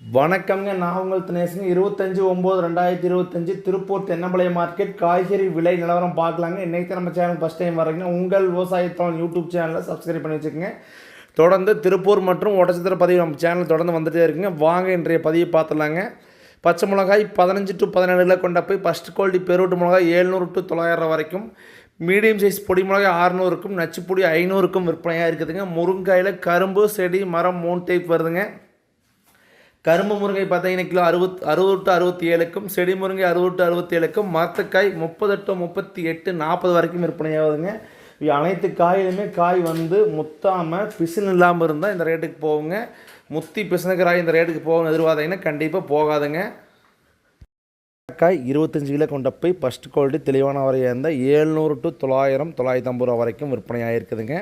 வணக்கம்ங்க நான் உங்கள் தினேஷுங்க இருபத்தஞ்சி ஒம்பது ரெண்டாயிரத்தி இருபத்தஞ்சி திருப்பூர் தென்னம்பாளையம் மார்க்கெட் காய்கறி விலை நிலவரம் பார்க்கலாங்க. இன்றைக்கி தான் நம்ம சேனல் ஃபஸ்ட் டைம் வரீங்கன்னா உங்கள் விவசாயத்தோன் யூடியூப் சேனலில் சப்ஸ்கிரைப் பண்ணி வச்சுக்கோங்க. தொடர்ந்து திருப்பூர் மற்றும் உடச்சத்திர பதிவு நம்ம சேனல் தொடர்ந்து வந்துகிட்டே இருக்குங்க. வாங்க இன்றைய பதிவு பார்த்துலாங்க பச்சை மிளகாய் பதினஞ்சு டு பதினேழு கிலோ கொண்ட போய் ஃபஸ்ட் குவாலிட்டி பெருவட்டு மிளகாய் ஏழ்நூறு டு தொள்ளாயிரம் வரைக்கும். மீடியம் சைஸ் பொடி மிளகாய் அறநூறுக்கும் நச்சுப்பொடி ஐநூறுக்கும் விற்பனையாக இருக்குதுங்க. முருங்காயில் கரும்பு செடி மரம் மூணு டைப் வருதுங்க. கரும்பு முருங்கை பார்த்தீங்கன்னா கிலோ அறுபத் அறுபது டு அறுபத்தி ஏழுக்கும் செடி முருங்கை அறுபது டு அறுபத்தி ஏழுக்கும் மரத்துக்காய் முப்பது டு முப்பத்தி எட்டு நாற்பது வரைக்கும் விற்பனையாகுதுங்க இது அனைத்து காயிலுமே காய் வந்து முத்தாமல் பிசின் இல்லாமல் இருந்தால் இந்த ரேட்டுக்கு போகுங்க. முத்தி பிசினுக்கிற இந்த ரேட்டுக்கு போகணும் எதிர்பார்த்தீங்கன்னா கண்டிப்பாக போகாதுங்க. காய் இருபத்தஞ்சு கிலோ கொண்ட போய் ஃபஸ்ட் குவாலிட்டி தெளிவான வரையாக இருந்தால் ஏழ்நூறு டு தொள்ளாயிரம் தொள்ளாயிரத்தி ஐம்பது ரூபா வரைக்கும் விற்பனை ஆகிருக்குதுங்க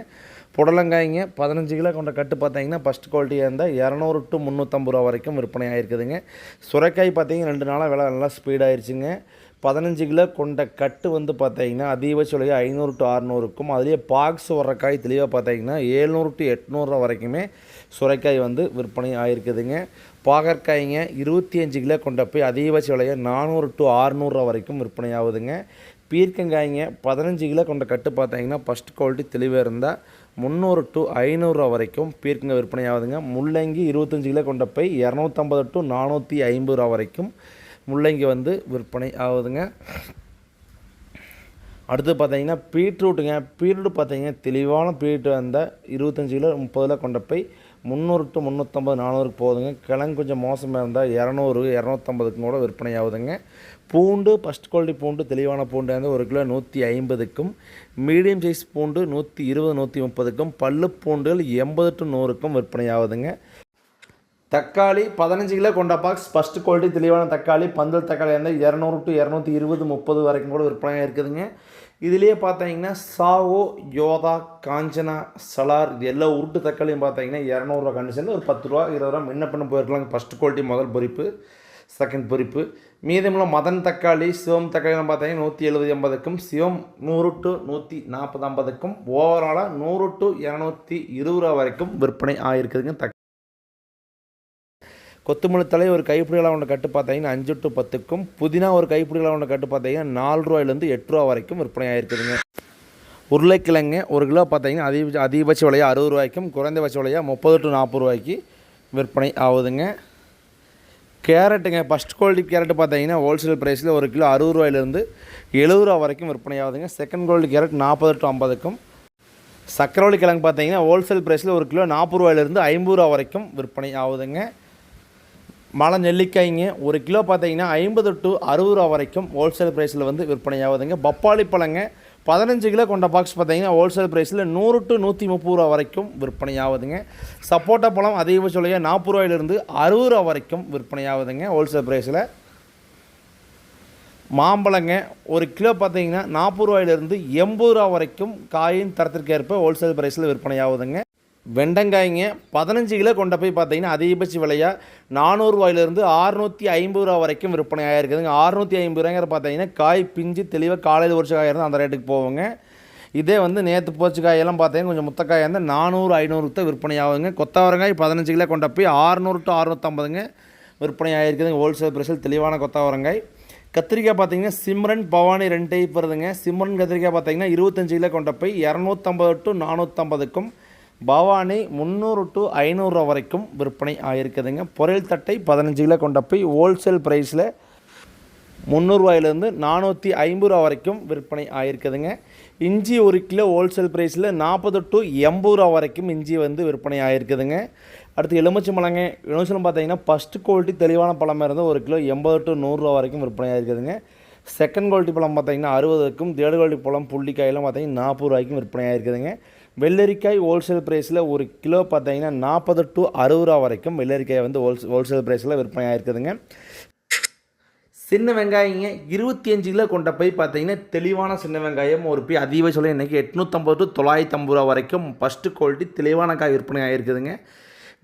புடலங்காய்ங்க பதினஞ்சு கிலோ கொண்ட கட்டு பார்த்தீங்கன்னா ஃபஸ்ட் குவாலிட்டியாக இருந்தால் இரநூறு டு முந்நூற்றம்பது ரூபா வரைக்கும் விற்பனை ஆகிருக்குதுங்க சுரைக்காய் பார்த்தீங்கன்னா ரெண்டு நாளாக விலை நல்லா ஸ்பீடாகிருச்சுங்க பதினஞ்சு கிலோ கொண்ட கட்டு வந்து பார்த்தீங்கன்னா அதிகபட்ச விலையாக ஐநூறு டு அறநூறுக்கும் அதுலேயே பாக்ஸ் வர்ற காய் தெளிவாக பார்த்தீங்கன்னா ஏழ்நூறு டு எட்நூறுரூவா வரைக்குமே சுரைக்காய் வந்து விற்பனை ஆகிருக்குதுங்க பாகற்காய்ங்க இருபத்தி அஞ்சு கிலோ கொண்ட போய் அதிகபட்ச விலையை நானூறு டு ஆறுநூறுவா வரைக்கும் விற்பனை ஆகுதுங்க. பீர்க்கங்காய்ங்க பதினஞ்சு கிலோ கொண்ட கட்டு பார்த்தீங்கன்னா ஃபஸ்ட் குவாலிட்டி தெளிவாக இருந்தால் முந்நூறு டு ஐநூறுரூவா வரைக்கும் பீர்க்கங்காய் விற்பனை ஆகுதுங்க. முள்ளங்கி இருபத்தஞ்சு கிலோ கொண்ட போய் இரநூத்தம்பது டு நானூற்றி ஐம்பது ரூபா வரைக்கும் முள்ளங்கி வந்து விற்பனை ஆகுதுங்க. அடுத்து பார்த்தீங்கன்னா பீட்ரூட்டுங்க. பீட்ரூட் பார்த்தீங்கன்னா தெளிவான பீட்ரூட் வந்தால் இருபத்தஞ்சி கிலோ முப்பது கிலோ கொண்ட போய் முந்நூறு டு முந்நூற்றம்பது நானூறுக்கு போகுதுங்க. கிழங்கு கொஞ்சம் மோசமாக இருந்தால் இரநூறு இரநூத்தம்பதுக்கும் கூட விற்பனை ஆகுதுங்க. பூண்டு ஃபஸ்ட் குவாலிட்டி பூண்டு தெளிவான பூண்டு வந்து ஒரு கிலோ நூற்றி ஐம்பதுக்கும் மீடியம் சைஸ் பூண்டு நூற்றி இருபது நூற்றி முப்பதுக்கும் பல்லு பூண்டுகள் எண்பது டு நூறுக்கும் விற்பனை ஆகுதுங்க தக்காளி பதினஞ்சு கிலோ கொண்ட பாக்ஸ் ஃபஸ்ட் குவாலிட்டி தெளிவான தக்காளி பந்தல் தக்காளி வந்து இரநூறு டு இரநூத்தி இருபது முப்பது வரைக்கும் கூட விற்பனையாக இருக்குதுங்க. இதுலேயே பார்த்தீங்கன்னா சாவோ யோதா காஞ்சனா சலார் இது எல்லா உருட்டு தக்காளியும் பார்த்தீங்கன்னா இரநூறுவா கண்டிஷனில் ஒரு பத்து ரூபா இருபது ரூபா முன்ன பண்ண போயிருக்கலாம் ஃபஸ்ட் குவாலிட்டி முதல் பொறிப்பு. செகண்ட் பொறிப்பு. மீதமுள்ள மதன் தக்காளி சிவம் தக்காளிலாம் பார்த்தீங்கன்னா நூற்றி எழுபது எண்பதுக்கும் சிவம் நூறு டு நூற்றி நாற்பது ஐம்பதுக்கும் ஓவராலாக நூறு டு இரநூத்தி இருபது ரூபா வரைக்கும் விற்பனை ஆகிருக்குதுங்க தக் கொத்தமல்லி தலை ஒரு கைப்பிடிகளாக ஒன்று கட்டு பார்த்தீங்கன்னா அஞ்சு டு பத்துக்கும் புதினா ஒரு கைப்பிடிகளாக ஒன்று கட்டு பார்த்தீங்கன்னா நாலு ரூபாயிலேருந்து எட்டு ரூபா வரைக்கும் விற்பனை ஆகிருக்குதுங்க உருளைக்கிழங்கு ஒரு கிலோ பார்த்தீங்கன்னா அதிக அதிகபட்ச விலையாக அறுபது ரூபாய்க்கும் குறைந்தபட்ச விலையாக முப்பது டு நாற்பது ரூபாய்க்கு விற்பனை ஆகுதுங்க. கேரட்டுங்க ஃபஸ்ட் குவாலிட்டி கேரட் பார்த்தீங்கன்னா ஹோல்சேல் ப்ரைஸில் ஒரு கிலோ அறுபது ரூபாயிலேருந்து எழுபது ரூபா வரைக்கும் விற்பனை ஆகுதுங்க செகண்ட் குவாலிட்டி கேரட் நாற்பது டு ஐம்பதுக்கும். சக்கரவள்ளி கிழங்கு பார்த்தீங்கன்னா ஹோல்சேல் ப்ரைஸில் ஒரு கிலோ நாற்பது ரூபாயிலேருந்து ஐம்பது ரூபா வரைக்கும் விற்பனை ஆகுதுங்க மலை நெல்லிக்காய்ங்க ஒரு கிலோ பார்த்தீங்கன்னா ஐம்பது டு அறுபது ரூபா வரைக்கும் ஹோல்சேல் ப்ரைஸில் வந்து விற்பனை ஆகுதுங்க பப்பாளி பழங்க பதினஞ்சு கிலோ கொண்ட பாக்ஸ் பார்த்தீங்கன்னா ஹோல்சேல் ப்ரைஸில் நூறு டு நூற்றி முப்பது ரூபா வரைக்கும் விற்பனை ஆகுதுங்க சப்போட்டா பழம் அதிகபட்ச விலையாக நாற்பது ரூபாயிலிருந்து அறுபது ரூபா வரைக்கும் விற்பனை ஆகுதுங்க ஹோல்சேல் ப்ரைஸில் மாம்பழங்க ஒரு கிலோ பார்த்தீங்கன்னா நாற்பது ரூபாயிலிருந்து எண்பது ரூபா வரைக்கும் காயின் தரத்திற்கு ஏற்ப ஹோல்சேல் ப்ரைஸில் விற்பனை ஆகுதுங்க வெண்டங்காய்ங்க பதினஞ்சு கிலோ கொண்ட போய் பார்த்தீங்கன்னா அதிகபட்ச விலையாக நானூறுரூவாயிலிருந்து அறுநூற்றி ஐம்பது ரூபா வரைக்கும் விற்பனை ஆகிருக்குதுங்க அறுநூற்றி ஐம்பது ரூபாங்கிற பார்த்தீங்கன்னா காய் பிஞ்சு தெளிவாக காலையில் ஒரு காய் இருந்தால் அந்த ரேட்டுக்கு போவோங்க இதே வந்து நேற்று போச்சு காயெல்லாம் பார்த்தீங்கன்னா கொஞ்சம் முத்தக்காய் இருந்தால் நானூறு ஐநூறு தான் விற்பனை ஆகுங்க கொத்தவரங்காய் பதினஞ்சு கிலோ கொண்ட போய் அறுநூறு டு அறுநூற்றம்பதுங்க விற்பனை ஆகிருக்குதுங்க ஹோல்சேல் பிரைஸில் தெளிவான கொத்தவரங்காய் கத்திரிக்காய் பார்த்தீங்கன்னா சிம்ரன் பவானி ரெண்டு டைப் வருதுங்க சிம்ரன் கத்திரிக்காய் பார்த்தீங்கன்னா இருபத்தஞ்சு கிலோ கொண்ட போய் இரநூத்தம்பது டு நானூற்றம்பதுக்கும் பவானி முந்நூறு டு ஐநூறுரூவா வரைக்கும் விற்பனை ஆகிருக்குதுங்க பொரியல் தட்டை பதினஞ்சு கிலோ கொண்ட போய் ஹோல்சேல் ப்ரைஸில் முந்நூறுரூவாயிலேருந்து நானூற்றி ஐம்பது ரூபா வரைக்கும் விற்பனை ஆகிருக்குதுங்க இஞ்சி ஒரு கிலோ ஹோல்சேல் ப்ரைஸில் நாற்பது டு எண்பது ரூபா வரைக்கும் இஞ்சி வந்து விற்பனை ஆகிருக்குதுங்க அடுத்து எலுமிச்சி பழங்க எலுமிச்சலம் பார்த்தீங்கன்னா ஃபஸ்ட்டு குவாலிட்டி தெளிவான பழமாக இருந்தால் ஒரு கிலோ எண்பது டு நூறுரூவா வரைக்கும் விற்பனை ஆகிருக்குதுங்க செகண்ட் குவாலிட்டி பழம் பார்த்தீங்கன்னா அறுபதுக்கும் தேர்ட் குவாலிட்டி பழம் புள்ளிக்காயெல்லாம் பார்த்தீங்கன்னா நாற்பது ரூபாய்க்கும் விற்பனை ஆகிருக்குதுங்க வெள்ளரிக்காய் ஹோல்சேல் ப்ரைஸில் ஒரு கிலோ பார்த்தீங்கன்னா நாற்பது டு அறுபது ரூபா வரைக்கும் வெள்ளரிக்காய் வந்து ஹோல்ஸ் ஹோல்சேல் ப்ரைஸில் விற்பனை ஆகிருக்குதுங்க சின்ன வெங்காயங்க இருபத்தி அஞ்சு கிலோ கொண்ட போய் பார்த்தீங்கன்னா தெளிவான சின்ன வெங்காயம் ஒரு போய் அதிக சொல்ல இன்றைக்கி எட்நூற்றம்பது டு தொள்ளாயிரத்தம்பது ரூபா வரைக்கும் ஃபஸ்ட்டு குவாலிட்டி தெளிவான காய் விற்பனை ஆகிருக்குதுங்க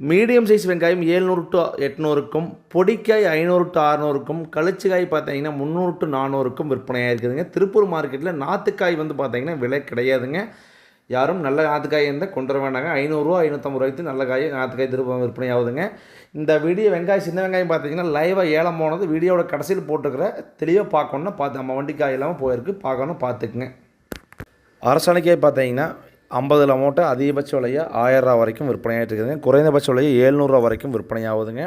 மீடியம் சைஸ் வெங்காயம் ஏழ்நூறு டு எட்நூறுக்கும் பொடிக்காய் ஐநூறு டு அறநூறுக்கும் கழிச்சிக்காய் பார்த்தீங்கன்னா முந்நூறு டு நானூறுக்கும் விற்பனையாக இருக்குதுங்க திருப்பூர் மார்க்கெட்டில் நாற்றுக்காய் வந்து பார்த்தீங்கன்னா விலை கிடையாதுங்க. யாரும் நல்ல நாற்றுக்காய் இருந்தால் கொண்டு வர வேண்டாங்க. ஐநூறுரூவா ஐநூற்றம்பது ரூபாய்க்கு நல்ல காய் நாற்றுக்காய் திருப்பம் விற்பனை ஆகுதுங்க இந்த வீடியோ வெங்காயம் சின்ன வெங்காயம் பார்த்தீங்கன்னா லைவாக ஏலம் போனது வீடியோட கடைசியில் போட்டுருக்கிற தெளிவாக பார்க்கணுன்னா பார்த்து நம்ம வண்டி காய் இல்லாமல் போயிருக்கு. பார்க்கணும் பார்த்துக்குங்க. அரசாணிக்காய் பார்த்தீங்கன்னா ஐம்பதுல மூட்டை அதிகபட்ச விலையை ஆயிரரூவா வரைக்கும் விற்பனையாகிட்டு இருக்குதுங்க. குறைந்தபட்ச விலையை ஏழ்நூறுரூவா வரைக்கும் விற்பனை ஆகுதுங்க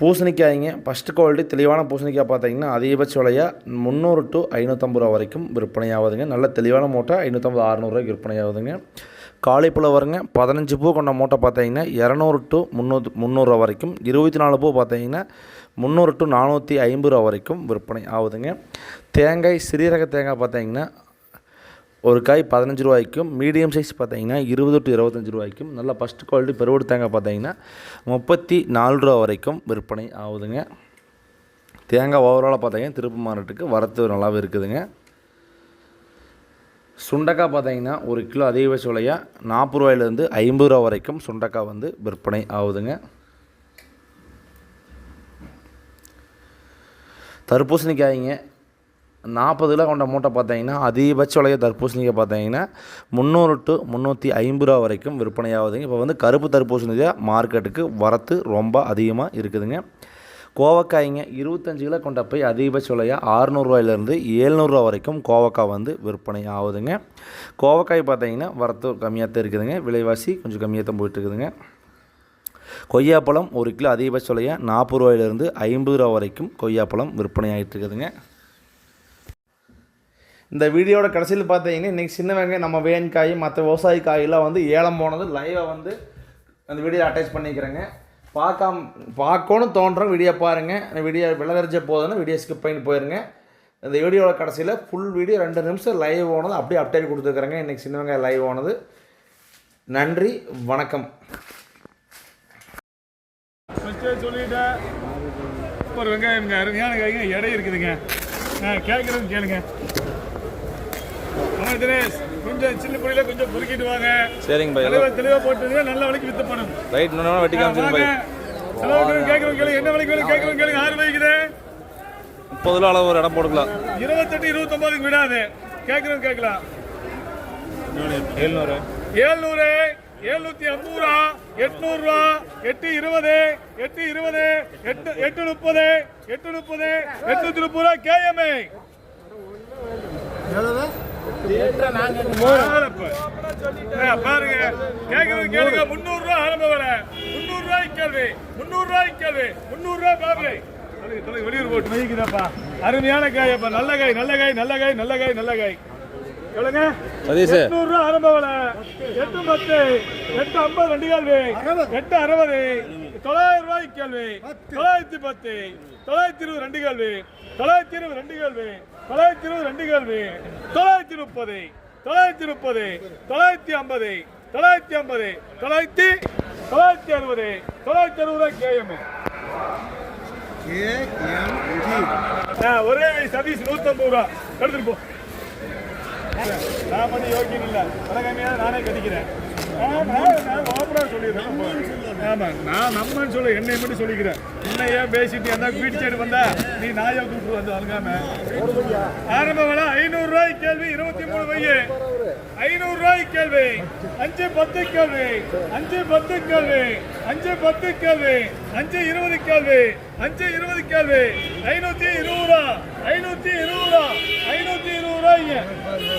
பூசணிக்காய்ங்க. ஃபஸ்ட்டு குவாலிட்டி தெளிவான பூசணிக்காய் பார்த்தீங்கன்னா அதிகபட்ச விலையாக முந்நூறு டு ஐநூற்றம்பது ரூபா வரைக்கும் விற்பனை ஆகுதுங்க நல்ல தெளிவான மூட்டை ஐநூற்றம்பது அறநூறுவாய்க்கு விற்பனை ஆகுதுங்க காலிப்பழம் வருங்க பதினஞ்சு பூ கொண்ட மூட்டை பார்த்தீங்கன்னா இரநூறு டு முந்நூறு முந்நூறுரூவா வரைக்கும் இருபத்தி நாலு பூ பார்த்தீங்கன்னா முந்நூறு டு நானூற்றி ஐம்பது ரூபா வரைக்கும் விற்பனை ஆகுதுங்க. தேங்காய் சிறீரக தேங்காய் பார்த்தீங்கன்னா ஒரு காய் பதினஞ்சு ரூபாய்க்கும் மீடியம் சைஸ் பார்த்தீங்கன்னா இருபது டு இருபத்தஞ்சி ரூபாய்க்கும் நல்ல ஃபஸ்ட்டு குவாலிட்டி பெருவடு தேங்காய் பார்த்தீங்கன்னா முப்பத்தி நாலு ரூபா வரைக்கும் விற்பனை ஆகுதுங்க. தேங்காய் ஓவராலாக பார்த்தீங்கன்னா திருப்பு மார்க்கெட்டுக்கு வரத்து நல்லாவே இருக்குதுங்க. சுண்டக்காய் பார்த்தீங்கன்னா ஒரு கிலோ அதிகபட்ச விலையாக நாற்பது ரூபாயிலேருந்து ஐம்பது ரூபா வரைக்கும் சுண்டக்காய் வந்து விற்பனை ஆகுதுங்க. தர்பூசணிக்காய்ங்க நாற்பது கிலோ கொண்ட மூட்டை பார்த்தீங்கன்னா அதிகபட்ச விலைய தர்பூசணிக்கு பார்த்தீங்கன்னா முந்நூறு டு முந்நூற்றி ஐம்பது ரூபா வரைக்கும் விற்பனை ஆகுதுங்க இப்போ வந்து கருப்பு தர்பூசணிக்காய் மார்க்கெட்டுக்கு வரத்து ரொம்ப அதிகமாக இருக்குதுங்க. கோவக்காய்ங்க இருபத்தஞ்சு கிலோ கொண்ட போய் அதிகபட்ச விலையாக ஆறுநூறுவாயிலேருந்து ஏழ்நூறுரூவா வரைக்கும் கோவக்காய் வந்து விற்பனை ஆகுதுங்க. கோவக்காய் பார்த்தீங்கன்னா வரத்து கம்மியாக தான் இருக்குதுங்க. விலைவாசி கொஞ்சம் கம்மியாக தான் போயிட்டுருக்குதுங்க. கொய்யாப்பழம் ஒரு கிலோ அதிகபட்ச விலையாக நாற்பது ரூபாயிலேருந்து ஐம்பது ரூபா வரைக்கும் கொய்யாப்பழம் விற்பனை ஆகிட்டு இருக்குதுங்க இந்த வீடியோட கடைசியில் பார்த்தீங்கன்னா இன்றைக்கி சின்ன வெங்காயம் நம்ம வேன் காய் மற்ற விவசாய காயெல்லாம் வந்து ஏலம் போனது லைவாக வந்து அந்த வீடியோ அட்டாச் பண்ணிக்கிறேங்க. பார்க்காம பார்க்கணும் தோன்றோம் வீடியோ பாருங்கள் அந்த வீடியோ விளவரிச்ச போதுன்னா வீடியோ ஸ்கிப் பண்ணி போயிருங்க. இந்த வீடியோட கடைசியில் ஃபுல் வீடியோ ரெண்டு நிமிஷம் லைவ் ஆனது அப்படியே அப்டேட் கொடுத்துருக்குறேங்க இன்றைக்கி சின்ன வெங்காயம் லைவ் ஆனது. நன்றி வணக்கம். சொல்லிட்டேன் ஒரு வெங்காயம் அருமையான காய்ங்க எடை இருக்குதுங்க. கேட்குறது கேளுங்க. தினேஷ். கொஞ்சம் சின்ன பொடியில கொஞ்சம் பொறுக்கிட்டு வாங்க. சரிங்க பை. தெளிவாக தெளிவாக போட்டுங்க நல்ல விலைக்கு வித்து ரைட் இன்னொன்று வெட்டி வாங்க. செலவு கேட்குறோம் கேளுங்க என்ன விலைக்கு வேணும் கேட்குறோம் கேளுங்க ஆறு வைக்குது முப்பது கிலோ அளவு ஒரு இடம் போட்டுக்கலாம். இருபத்தெட்டு இருபத்தொம்பதுக்கு விடாது. கேட்குறோம் கேட்கலாம். ஏழ்நூறு. ஏழ்நூறு எழுநூத்தி ஐம்பது ரூபா எட்நூறு ரூபா எட்டு இருபது எட்டு இருபது எட்டு எட்டு முப்பது எட்டு முப்பது எட்நூத்தி முப்பது ரூபா கேஎம்ஐ பாருங்க கேக்குறது கேளுங்க முன்னூறு ரூபா ஆரம்ப விலை முன்னூறு ரூபாய் கேள்வி முன்னூறு ரூபாய் கேள்வி முன்னூறு ரூபாய் பாருங்க வெளியூர் போட்டு மதிக்குதாப்பா அருமையான காய் அப்பா நல்ல காய் நல்ல காய் நல்ல காய் நல்ல காய் நல்ல காய் எவ்வளோங்க சதீஷ். எட்நூறு ரூபா ஆரம்ப விலை எட்டு பத்து எட்டு ஐம்பது ரெண்டு கேள்வி எட்டு அறுபது தொள்ளாயிரம் ரூபாய்க்கு கேள்வி. தொள்ளாயிரத்தி பத்து. தொள்ளாயிரத்தி இருபது ரெண்டு கேள்வி. தொள்ளாயிரத்தி இருபது ரெண்டு கேள்வி. தொள்ளாயிரத்தி இருபது ரெண்டு கேள்வி. தொள்ளாயிரத்தி முப்பது தொள்ளாயிரத்தி முப்பது தொள்ளாயிரத்தி ஐம்பது தொள்ளாயிரத்தி ஐம்பது தொள்ளாயிரத்தி தொள்ளாயிரத்தி அறுபது தொள்ளாயிரத்தி அறுபது கேஎம். ஒரே சதீஷ் நூத்தம்பது ரூபா. எடுத்துட்டு போ. நான் பண்ணி யோக்கியம் இல்ல. நானே கட்டிக்கிறேன். நான் நான் ஓப்பனா சொல்லிடுறேன் நான் நம்மன்னு சொல்ல என்னை மட்டும் சொல்லிக்கிறேன் என்னையா பேசிட்டு எந்த வீட்டு சைடு வந்தா நீ நாயா கூப்பிட்டு வந்து அழுகாம ஆரம்ப விலை ஐநூறு ரூபாய் கேள்வி இருபத்தி மூணு வைய ஐநூறு ரூபாய் கேள்வி அஞ்சு பத்து கேள்வி அஞ்சு பத்து கேள்வி அஞ்சு பத்து கேள்வி அஞ்சு இருபது கேள்வி அஞ்சு இருபது கேள்வி ஐநூத்தி இருபது ரூபா ஐநூத்தி இருபது ரூபா ஐநூத்தி இருபது ரூபாய்ங்க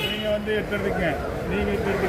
நீங்க வந்து எடுத்துருக்கீங்க. நீங்க எடுத்துருக்கு